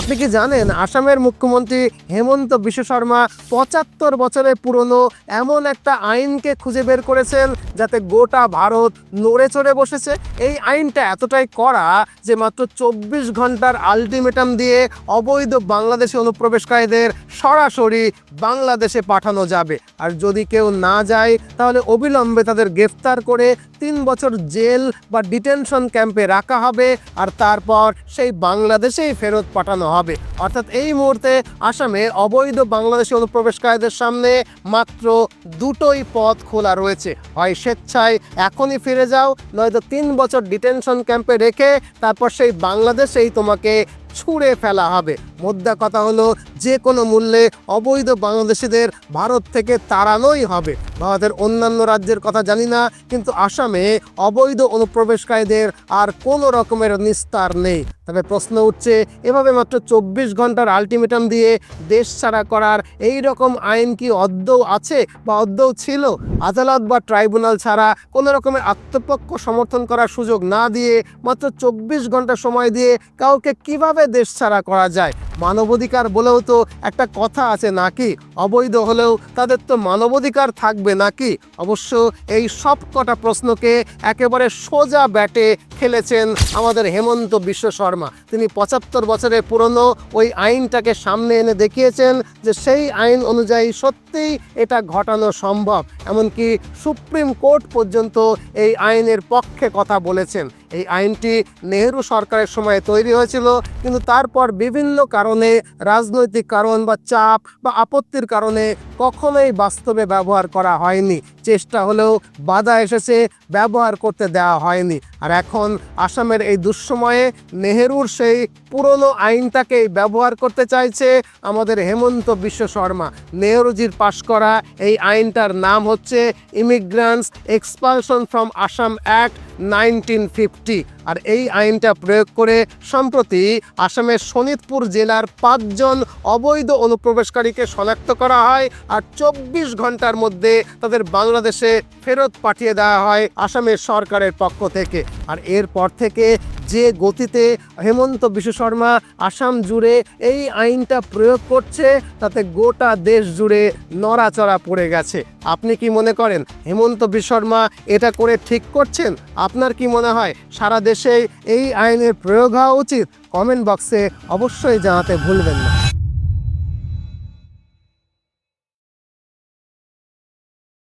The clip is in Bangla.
আপনি কি জানেন, আসামের মুখ্যমন্ত্রী হেমন্ত বিশ্ব শর্মা পঁচাত্তর বছরের পুরনো এমন একটা আইনকে খুঁজে বের করেছেন যাতে গোটা ভারত নড়ে চড়ে বসেছে? এই আইনটা এতটাই করা যে মাত্র চব্বিশ ঘণ্টার আলটিমেটাম দিয়ে অবৈধ বাংলাদেশি অনুপ্রবেশকারীদের সরাসরি বাংলাদেশে পাঠানো যাবে। আর যদি কেউ না যায়, তাহলে অবিলম্বে তাদের গ্রেফতার করে তিন বছর জেল বা ডিটেনশন ক্যাম্পে রাখা হবে আর তারপর সেই বাংলাদেশেই ফেরত পাঠানো হবে। অর্থাৎ এই মুহূর্তে আসামে অবৈধ বাংলাদেশি অনুপ্রবেশকারীদের সামনে মাত্র দুটোই পথ খোলা রয়েছে। হয় স্বেচ্ছায় এখনই ফিরে যাও, নয়তো তিন বছর ডিটেনশন ক্যাম্পে রেখে তারপর সেই বাংলাদেশেই তোমাকে ছুঁড়ে ফেলা হবে। মোদ্দা কথা হলো, যে কোনো মূল্যে অবৈধ বাংলাদেশিদের ভারত থেকে তাড়ানোই হবে। ভারতের অন্যান্য রাজ্যের কথা জানি না, কিন্তু আসামে অবৈধ অনুপ্রবেশকারীদের আর কোনো রকমের নিস্তার নেই। তবে প্রশ্ন উঠছে, এভাবে মাত্র চব্বিশ ঘণ্টার আলটিমেটাম দিয়ে দেশ ছাড়া করার এই রকম আইন কি অদ্যও আছে বা অদ্যও ছিল? আদালত বা ট্রাইব্যুনাল ছাড়া কোনো রকমের আত্মপক্ষ সমর্থন করার সুযোগ না দিয়ে মাত্র চব্বিশ ঘণ্টা সময় দিয়ে কাউকে কীভাবে দেশ ছাড়া করা যায়? মানবাধিকার বলেও তো একটা কথা আছে নাকি? অবৈধ হলেও তাদের তো মানবাধিকার থাকবে নাকি? অবশ্য এই সব কটা প্রশ্নকে একেবারে সোজা ব্যাটে খেলেছেন আমাদের হেমন্ত বিশ্ব শর্মা। তিনি পঁচাত্তর বছরের পুরনো ওই আইনটাকে সামনে এনে দেখিয়েছেন যে সেই আইন অনুযায়ী সত্যিই এটা ঘটানো সম্ভব। এমনকি সুপ্রিম কোর্ট পর্যন্ত এই আইনের পক্ষে কথা বলেছেন। এই আইনটি নেহেরু সরকারের সময় তৈরি হয়েছিল, কিন্তু তারপর বিভিন্ন কারণে রাজনৈতিক কারণ বা চাপ বা আপত্তির কারণে কখনোই বাস্তবে ব্যবহার করা হয়নি। চেষ্টা হলেও বাধা এসেছে, ব্যবহার করতে দেওয়া হয়নি। আর এখন আসামের এই দুঃসময়ে নেহেরুর সেই পুরনো আইনটাকেই ব্যবহার করতে চাইছে আমাদের হেমন্ত বিশ্ব শর্মা। নেহরুজির পাশ করা এই আইনটার নাম হচ্ছে immigrants expulsion from Assam act nineteen fifty আর এই আইনটা প্রয়োগ করে সম্প্রতি আসামের শোনিতপুর জেলার পাঁচজন অবৈধ অনুপ্রবেশকারীকে শনাক্ত করা হয় আর চব্বিশ ঘণ্টার মধ্যে তাদের বাংলাদেশে ফেরত পাঠিয়ে দেওয়া হয় আসামের সরকারের পক্ষ থেকে। আর এরপর থেকে যে গতিতে হেমন্ত বিশ্ব শর্মা আসাম জুড়ে এই আইনটা প্রয়োগ করছে, তাতে গোটা দেশ জুড়ে নড়াচড়া পড়ে গেছে। আপনি কি মনে করেন হেমন্ত বিশ্ব শর্মা এটা করে ঠিক করছেন? আপনার কি মনে হয় সারা দেশে এই আইনের প্রয়োগ হওয়া উচিত? কমেন্ট বক্সে অবশ্যই জানাতে ভুলবেন না।